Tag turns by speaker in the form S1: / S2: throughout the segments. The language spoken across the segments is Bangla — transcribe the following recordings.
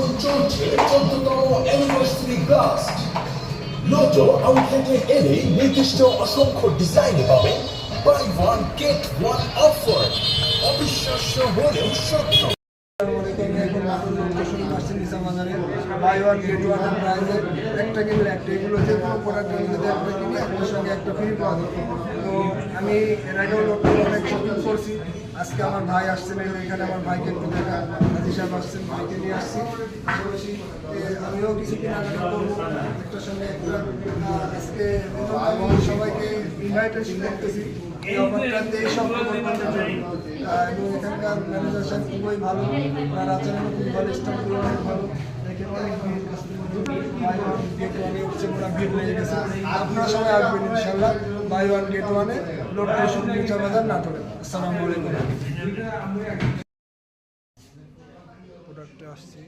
S1: এখন চলছে চোদ্দতম অ্যানিভার্সারি গাস্ট লোটো আউটলেটে এলেই নির্দিষ্ট অসংখ্য ডিজাইনে পাবেন buy one get one offer অবিশ্বাস্য হলেও সত্য
S2: বাই ওয়ান গেট ওয়ান প্রাইজে একটা কিনলে একটা, এগুলো যে কোনো প্রোডাক্টের মধ্যে একটা কিনে একটার সঙ্গে একটা ফ্রি পাওয়া তো আমি আজকে আমার ভাই আসছেন এখানে আমার ভাইকে একটু দেখা আসছেন ভাইকে নিয়ে আসছি আমিও কিছু কেনাকাটা করব একটার সঙ্গে আজকে সবাইকে ইনভাইটেশন করতেছি এই সব এবং এখানকার ম্যানেজার খুবই ভালো খুব ভালো আপনারা সবাই আসবেন ইনশাল্লাহ বাই ওয়ান গেট ওয়ানে লোড স্টেশন নিচা বাজার নাটোরে আসসালামু আলাইকুম। প্রোডাক্টে আসছি।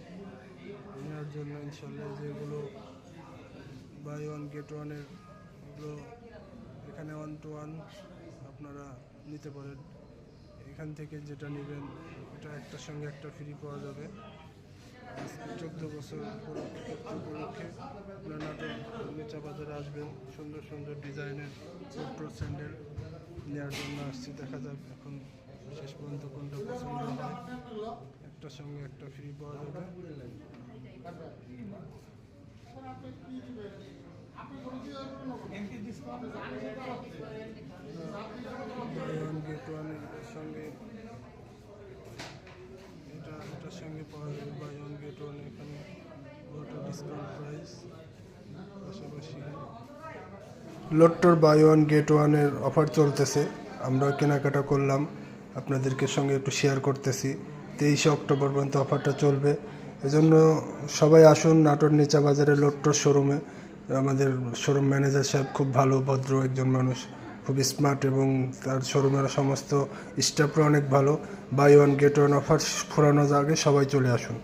S2: নেওয়ার জন্য ইনশাল্লাহ যেগুলো বাই ওয়ান গেট ওয়ানের এগুলো এখানে ওয়ান টু ওয়ান আপনারা নিতে পারেন। এখান থেকে যেটা নেবেন, এটা একটার সঙ্গে একটা ফ্রি পাওয়া যাবে। চোদ্দ বছর উপলক্ষে উপলক্ষে নাটক নিচা বাজারে আসবেন, সুন্দর সুন্দর ডিজাইনের ছোট্ট স্যান্ডেল নেওয়ার জন্য আসছি, দেখা যাক এখন শেষ পর্যন্ত কোনটা পছন্দ হয়। একটার সঙ্গে একটা ফ্রি পাওয়া যাবে। সঙ্গে এটা, এটার সঙ্গে পাওয়া যাবে বাই ওয়ান গেট ওয়ান এখানে ডিসকাউন্ট প্রাইস লোট্টোর বাই ওয়ান গেট ওয়ানের অফার চলতেছে। আমরা কেনাকাটা করলাম। আপনাদেরকে সঙ্গে একটু শেয়ার করতেছি। তেইশে অক্টোবর পর্যন্ত অফারটা চলবে। এজন্য সবাই আসুন নাটোর নিচা বাজারে লোট্টোর শোরুমে আমাদের শোরুম ম্যানেজার সাহেব খুব ভালো, ভদ্র একজন মানুষ। খুব স্মার্ট এবং তার শোরুমের সমস্ত স্টাফরা অনেক ভালো। Buy one get one offer ফুরানোর আগে সবাই চলে আসুন।